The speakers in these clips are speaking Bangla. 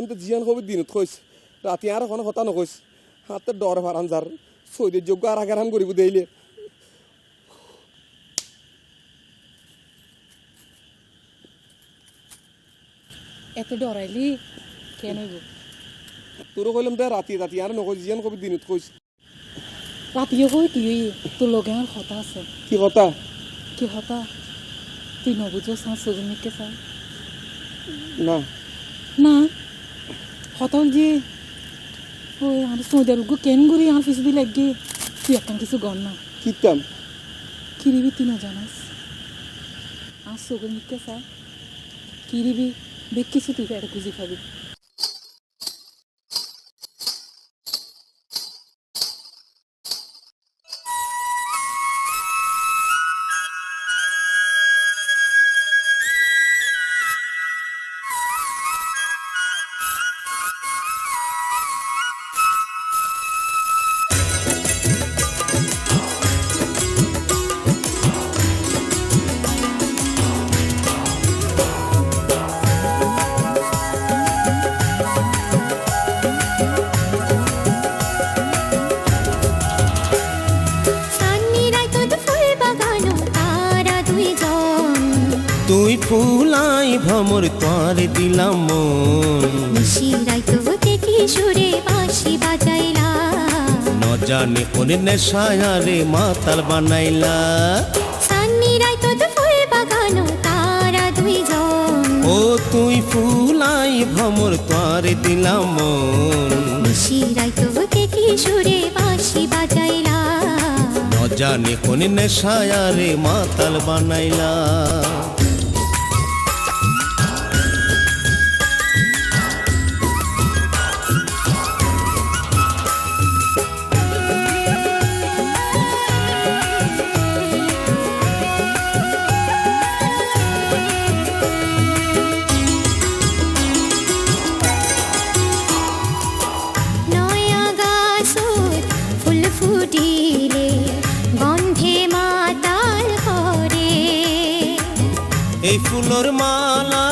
কইলাম তো জিয়ান কবি দিনত কইস রাতি আর কোনো কথা নকইস। হাতে ডর ফারান যার সৈদের যোগ্য আর আগারাম করিব দেইলে। এত ডরাইলি কেন হইব তোরও কইলাম তো রাতি রাতি আর নকইস জিয়ান কবি দিনত কইস। রাতিও হই তুই তোর লগে আমার কথা আছে। কি কথা? কি কথা? তুই নবুঝো সাঁ সুজনিকে চা না। না। হল যে ওই আর সৌদি আরব কেন করি আমার পিছু দিয়ে লাগে তুই এখন কিছু গণ না কিতাম কিরিবি তুই না জানাস আর সুগন্ধিকে চা কিরিবি বেগ কিছু তুই এটা ফুলাই ভ্রমর তোর দিলাম মন। নিশিরাই তো দেখি সুরে বাঁশি বাজাইলা ন জানে কোন নেশায়ারে মাতাল বানাইলা। সান্নিরাই তোদ ফুল বাগানো তারা দুইজন। ও তুই ফুলাই ভ্রমর তোর দিলাম মন। নিশিরাই তো দেখি সুরে বাঁশি বাজাইলা ন জানে কোন নেশায়ারে মাতাল বানাইলা। এই ফুলর মালা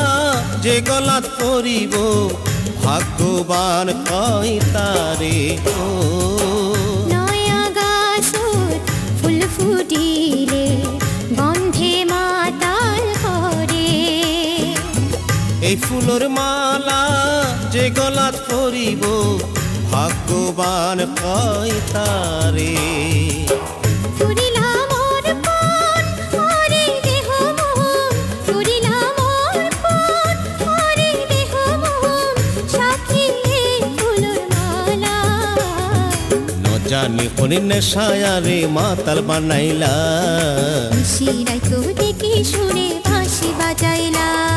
যে গলাত পরিব ভাগ্যবান কয় তারে ও নয়া গাছত ফুল ফুটিলে গন্ধে মাতাল করে। এই ফুলর মালা যে গলাত পরিব ভাগ্যবান কয় তারে। জানি কোন নেশায়ারে মাতাল বানাইলা। শিরাই তো দেখি শুনে বাঁশি বাজাইলা।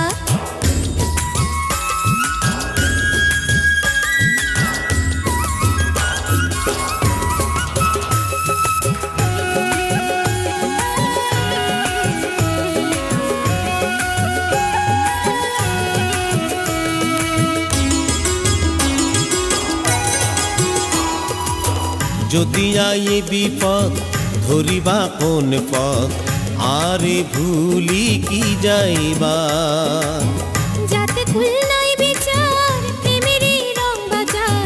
যদি আই বিপদ ধরিবা কোন পথ? আরে ভুলি কি যাইবা? যাতে খুলনাই বিচার প্রেমেরই রং বাজার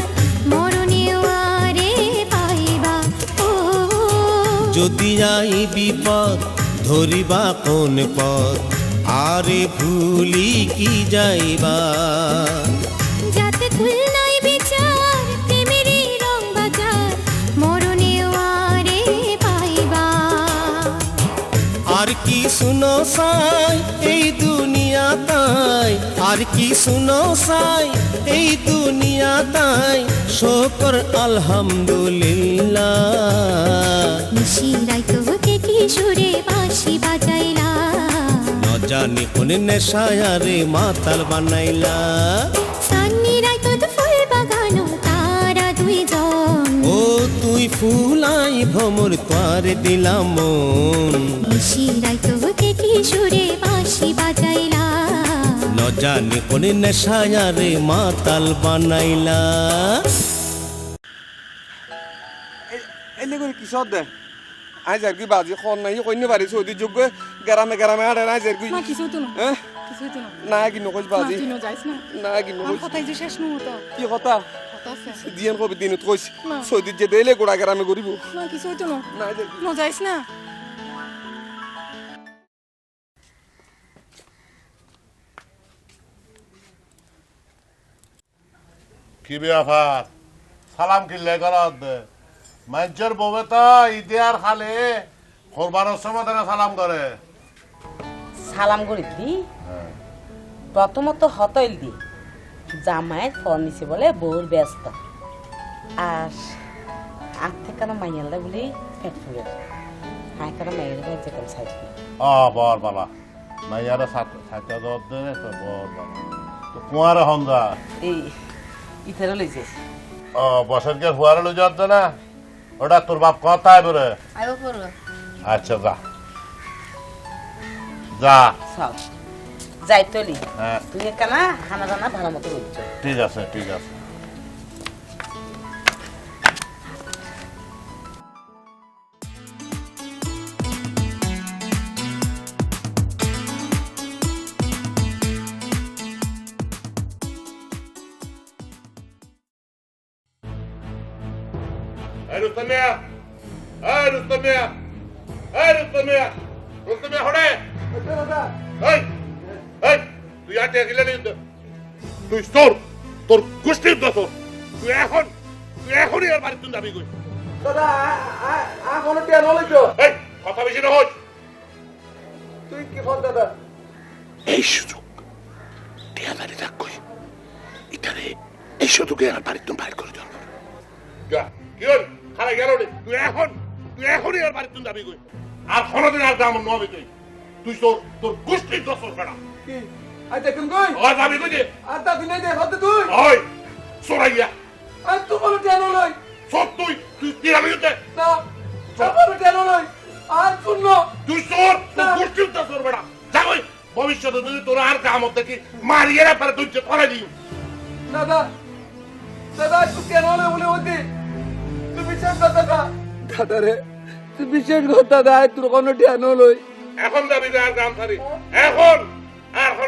মরণেও আরে পাইবা। ও যদি আই বিপদ ধরিবা কোন পথ? আরে ভুলি কি যাইবা? আর কি শুনো সাই এই দুনিয়া তাই? আর কি শুনো সাই এই দুনিয়া তাই? শকর আলহামদুলিল্লাহ। নিশিরাই তো দেখি সুরে বাঁশি বাজাইলা ন জানি কোন নেশায়ারে মাতাল বানাইলা সান্নিরাই তো ফুল বাগানো তারা দুইজন। ও তুই ফুলাই ভ্রমর তোয়ার দিলাম মন। নিশিরাই তো দেখি সুরে বাঁশি বাজাইলা ন জানি কোন নেশায়ারে মাতাল বানাইলা। এলে করে কিসত দে? আজ আর কি বাজি খন নাই কইনে বাড়ি সৌদি যোগ্য গ্রামে গ্রামে আড়ে আজ আর কি? কিছু তো না। হ্যাঁ? না। না কি নকইস না, বাজি ন। কি নকইস কথাই যে শেষ কি কথা? দিয়ান কবে দিনত কইস না। সৌদিত যে দেলে গোড়া গ্রামে করিব না কিছু হইতো না না যাইস না কি ব্যাপার সালাম কিনলে করত মানুষের বউে তো ইতিহার খালে। কোরবানোর সময় সালাম করে সালাম করি দি প্রথমত হতইল দি। জামাইয়ের ফোন নিছে বলে বউর ব্যস্ত। আর আগ থেকে না মাইয়ালদা বলি পেট ফুলে। হাই করে মাইয়ের ভাই যেতাম সাইড অ বর বাবা। মাইয়ারে সাথে দর দে তো বর বাবা। তো কুয়ারে হন্দা এই ইতারে লইছে ও বসত কে ফুয়ারে লই না ওটা তোর বাপ কথায় বলে। আইব করো আচ্ছা যা। যা। সব যাই তলি। হ্যাঁ। তুই একানা খানা দানা ভালো মতো করছ ঠিক আছে ঠিক আছে। এই রুস্তম মিয়া এই রুস্তম মিয়া এই রুস্তম তুই আর নিন তুই তোর তোর গোষ্ঠীর দোষ। তুই এখন তুই এখনই আর বাড়িতে দাবি কই দাদা এখন টিয়া নলইছ? এই কথা বেশি না হোক তুই কি ফোন দাদা? এই সুযোগ টিয়া বাড়ি রাখ কই ইটারে এই সুযোগে আর বাড়িতে বাইর করে দেওয়ার যা কি হল? খারাপ গেল রে তুই এখন তুই এখনই আর বাড়িতে যাবি কই আর কোনোদিন আর দাম নবি তুই। তুই তোর তোর গোষ্ঠীর দোষ বেড়া। কি আই কই? ও যাবি কই আর তা দিনে দে হতে তুই? ওই সোরাইয়া আর তুই বলো টিয়া নলই সব তুই তুই কি আমি না সব আর শূন্য তুই বেড়া ভবিষ্যতে যদি তোর আর কাম হতে কি মারিয়ে না পারে তুই করে দিই দাদা দাদা তুই কেন হলে বলে ওতে তুই বিশ্বাস কর দাদা। দাদা রে তুই বিশ্বাস কর দাদা তোর কোনো টিয়া নলই এখন যাবি যে আর কাম সারি এখন আর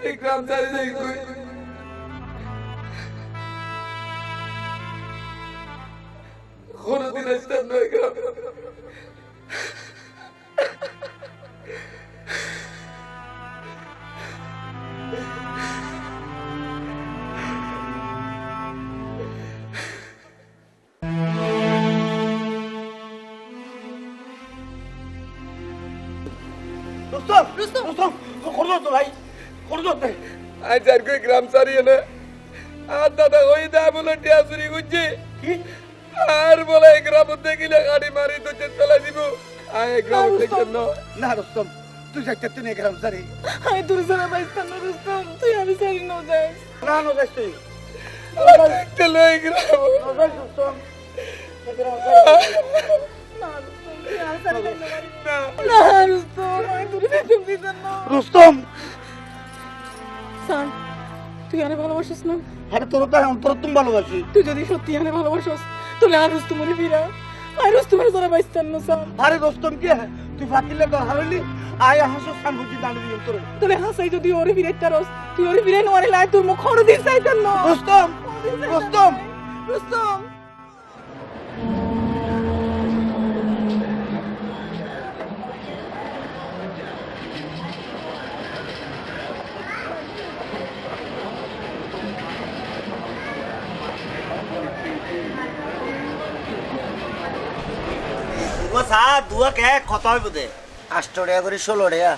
দে আর কি হলে এই গ্রাম ছাড়ি যাই তুই কোনোদিন আসতাম না এই গ্রামে আজ আর কই গ্রাম ছাড়িয়ে না। আর দাদা ওই দা বলে টিয়া চুরি করছে। আর বলে গ্রাম দেখিলে গাড়ি মারি তো চেতলা দিব আয় গ্রাম দেখছেন না না রুস্তম তুই যাইতে তুই নে গ্রাম সারি আমি তোর সারা বাইস্তান না রুস্তম তুই আমি সারি ন যাইস না না যাইস তুই। দেখতে লই গ্রাম। যাইস রুস্তম না রুস্তম তুই আর সারি না। না। রুস্তম আমি তোর বেতন দিতাম না। রুস্তম সান তুই আরে ভালোবাসিস না? আরে তোর তো তোর তুমি ভালোবাসি। তুই যদি সত্যি আরে ভালোবাসিস তাহলে আর রুস্তমরে ফিরা আর রুস্তমের তোরা বাইস্তান না সান আরে রুস্তম কি? তুই ফাকিলে তো হারলি আয় হাসো বুঝি দাঁড়িয়ে দিল তোর। তোরে হাসাই যদি ওরে ফিরাইতে রস তুই ওরে ফিরে নোয়ারে লাই তোর মুখ খড় দিস চাইতাম না। রুস্তম রুস্তম। রুস্তম ও সা কে? কত হইব দে? আষ্ট টাকা করে ষোলো টাকা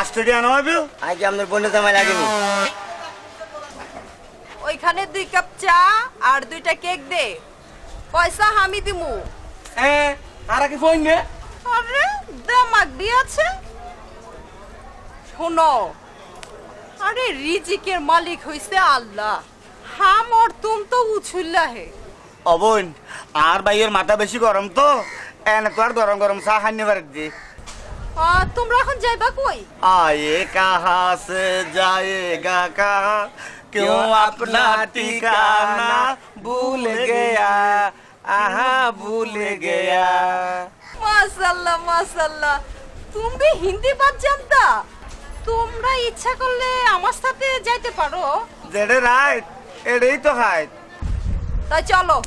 আস্ট্রেলিয়া নয় আগে আপনার বোনের জামাই লাগেনি ওইখানে দুই কাপ চা আর দুইটা কেক দে। পয়সা আমি দিমু। হ্যাঁ আর কি ফোন নে আরে দামাক দিয়েছে। শোনো আরে রিজিকের মালিক হইছে আল্লাহ। হাম তুম তো উছুল্লা হে অবন আর ভাইয়ের মাথা বেশি গরম তো। এনে তো আর গরম গরম চা খাইনি পারে দি আহ, তোমরা এখন যাইবা কই आए कहाँ से जाएगा कहाँ क्यों अपना ठिकाना भूल गया आहा भूल गया মাশাল্লাহ মাশাল্লাহ তুমি হিন্দি বাদ জানতা তোমরা ইচ্ছা করলে আমার সাথে যাইতে পারো जेडे राइट एडे तो हाइट তাই চলো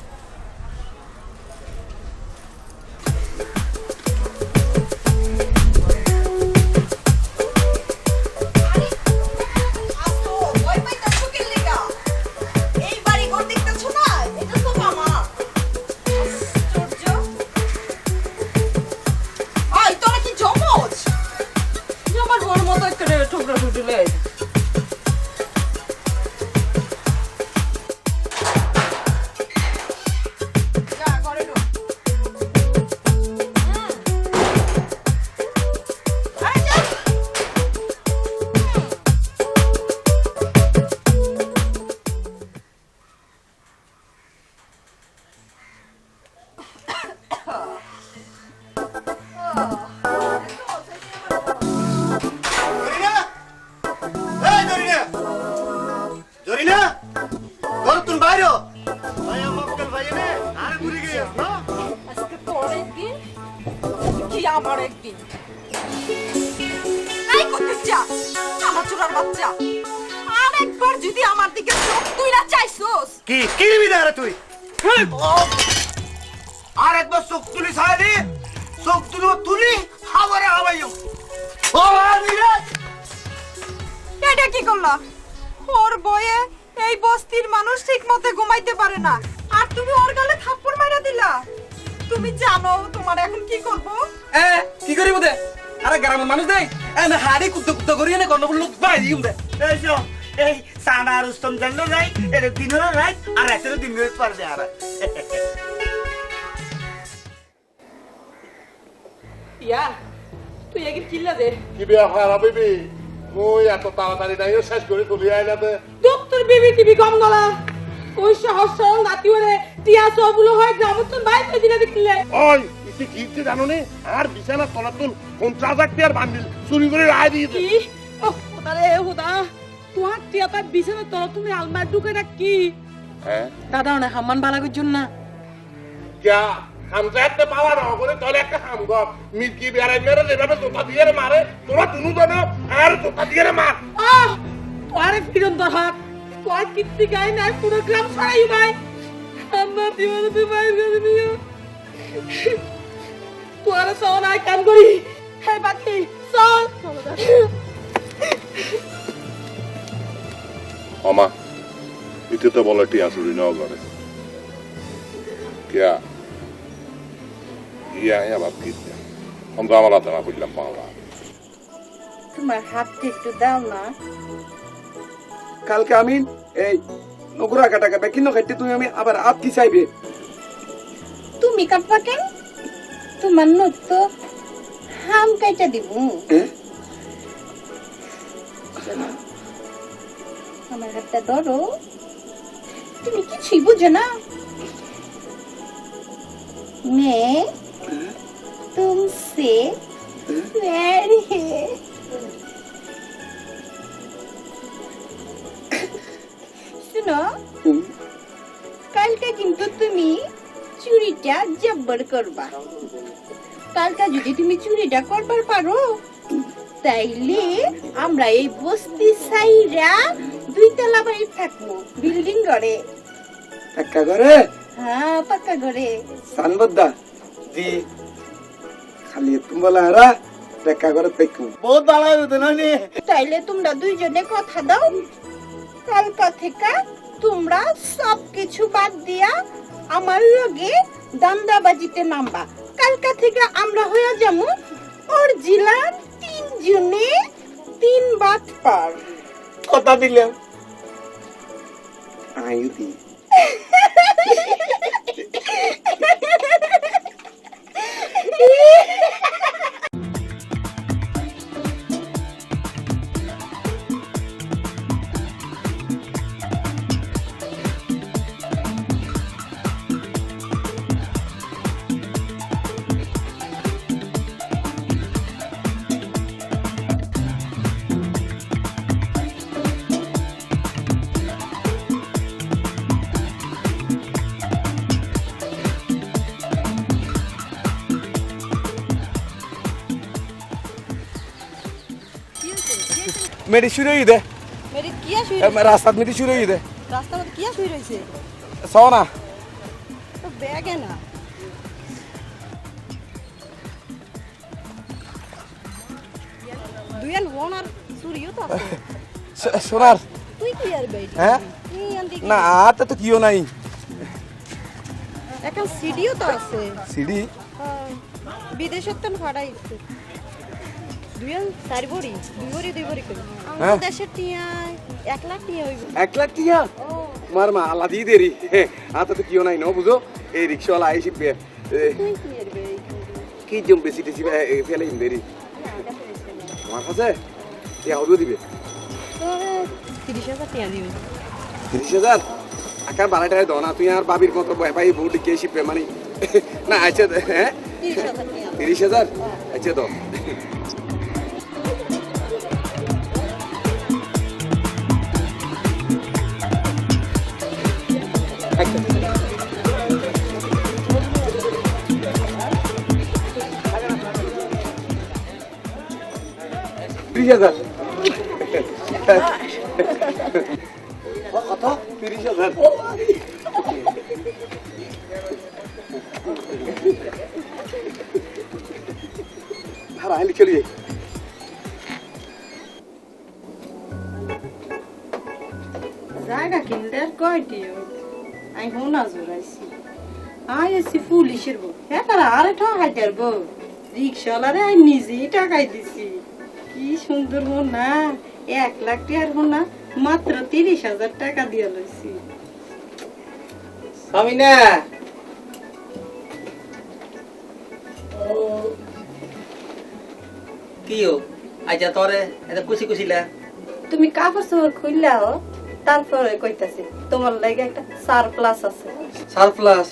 কি? কি বিদায় রে তুই? আর একবার চোখ তুলি সাইডে চোখ তুলি তুলি হাওয়ারে হাওয়াইও। ও এটা কি করলা? ওর বয়ে এই বস্তির মানুষ ঠিক মতো ঘুমাইতে পারে না। আর তুমি ওর গালে থাপ্পড় মারা দিলা। তুমি জানো তোমার এখন কি করব? এ কি করিব দে? আরে গ্রামের মানুষ দেই এনে হাড়ি কুত্তে কুত্তে করি এনে গন্ডগোল লোক বাই দিম দে। এই এই সানা রুস্তম জানলো নাই এটা দিন হলো রাত আর রাতের দিন পারবে আর ইয়া তুই একে চিল্লা দে। কি ব্যাপার হাবিবি মই এত তাড়াতাড়ি নাই শেষ করে তুলি আইলাতে ডক্টর বিবি টিভি কম গলা। ওই সহজ সরল নাতি হলে টিয়া সবগুলো হয় গ্রামোত্তর বাইরে দিলে দেখলে। ওই ইতি কিনতে জানো নি? আর বিছানা তলাতুন পঞ্চাশ হাজার টিয়ার বান্ডিল চুরি করে রায় দিয়ে কি? ও হুদা রে হুদা। তোমার টিয়া তার বিছানা তল তুমি আলমার ঢুকে না কি? হ্যাঁ? দাদা না হামান বালা করছুন না। क्या হামজা একটা পাওয়া না করে তাহলে একটা হাম গপ মির্কি বেড়াই মেরে যেভাবে জোতা দিয়ে মারে তোরা তুনু জানো আর জোতা দিয়ে মার আহ! তোরে ফিরন তোর হাত। তোর কীর্তি গাই নাই পুরো গ্রাম ছড়াই ভাই আমার জীবনে তুই বাইর করে দিও তোরা কাম করি। হে বাকি চল ইতে তো বলে টিয়া চুরি নাও করে क्या ইয়া ইয়া বাপ কি? আমরা আমার হাতে না বুঝলাম পাওয়া তোমার হাতটা একটু দাও না। কালকে আমি এই নগুরা কাটা কাটা কিন্তু খাইতে তুমি আমি আবার আপ কি চাইবে? তুমি কাটবা কেন? তোমার নখ তো হাম কাইটা দিব। হ্যাঁ আমার হাতটা ধরো। তুমি কিছুই বুঝো না। মেয়ে শুনো কালকে কিন্তু তুমি চুরিটা জব্বর করবা। কালকে যদি তুমি চুরিটা করবার পারো তাইলে আমরা এই বস্তি সাইরা দুইতলা বাড়ি থাকব। বিল্ডিং করে একা করে হ্যাঁ পাক্কা করে সানবদ্দা জি খালি তুমি হারা দেখা করে পেকু বহুত ভালো হতো না নি তাইলে তোমরা দুইজনে কথা দাও। কালকা থেকে তোমরা সব কিছু বাদ দিয়া আমার লগে দান্দাবাজিতে নামবা। কালকা থেকে আমরা হয়ে যাব অরিজিনাল তিনজনে তিন বাত পার। কথা দিলাম আয়ুতি মেডি শুরু হই দে মেরি কিয়া শুই রাস্তাত মেডি শুরু হই দে রাস্তার মধ্যে কিয়া শুই রইছে ছ না। তো ব্যাগে না। দুয়ান ওন আর চুরিও তো আছে। সোনার। তুই কি আর বেটি হ্যাঁ? না আর তো কিও নাই। এখন সিডিও তো আছে। সিডি? হ্যাঁ, বিদেশত তো ফাড়াইছে। দুয়ান চার বড়ি দুই বড়ি দুই বড়ি করে। দেশের টিয়া এক লাখ টিয়া হইব। এক লাখ টিয়া? মার মা আল্লাহ দিয়ে দেরি। আর তো কিও নাই ন বুঝো? এই রিক্সাওয়ালা আইসি তুই কি জম বেশি টেসি ফেলে দেরি। আমার কাছে? টিয়া হলেও দিবে। তিরিশ হাজার টিয়া দিবি। তিরিশ হাজার? আকার বারো টাকায় দাও না তুই আর বাবির মতো পাই বউ ডিকে শিপে মানে না আচ্ছা হ্যাঁ? তিরিশ হাজার তিরিশ হাজার? আচ্ছা দাও। হাজার। কত তিরিশ হাজার হারা হালি চলে যাই জায়গা কিনলে আর কয়টি? আমি হোনা জোরাইছি আই এসি পুলিশের বউ। একার আরে ঠকাইতে বউ রিক্সাওয়ালারে আমি নিজেই টাকাই দিছি। কি সুন্দর এক লাখ টাকার মাত্র তিরিশ হাজার টাকা দিয়ে লইছি। কিও আচ্ছা তোরে এটা কুচি কুচিলা তুমি কাপড় চোপড় খুললাও তারপরে কইতাছি তোমার লাগে একটা সারপ্লাস আছে। সারপ্লাস?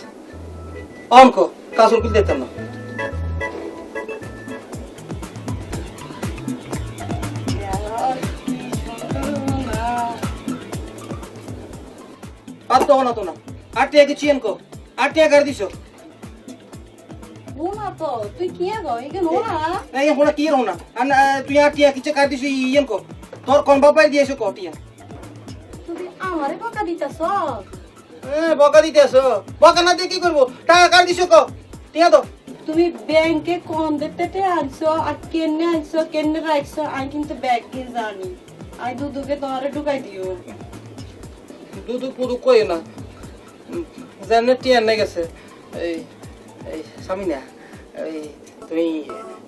অঙ্ক কিনতে দিতাম না। তো না তো না। আট টাকা কিছু এনকো আট টাকা গাড়ি দিছো? হোনা তো তুই কি গো? এখানে হোনা এই হোনা কি রহনা আর তুই আট টাকা কিছু গাড়ি দিছো ইয়েনকো তোর কোন বাপাই দিয়েছ কটিয়া তুমি আমারে বকা দিতাছ? এ বকা দিতে আসো বকা না দিয়ে কি করব? টাকা গাড়ি দিছো কো? টিয়া তো তুমি ব্যাংকে কোন দিতে আনছো আর কেনে আনছো কেনে রাখছো আমি কিন্তু ব্যাংকে জানি। আমি দুদুকে তোমারে ঢুকাই দিও। দুদু পুদু কই না জানে টিয়া নে গেছে এই এই স্বামী না এই তুমি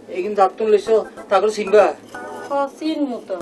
এইদিন জাতন লইছো তাগর চিনবা চিনমু তো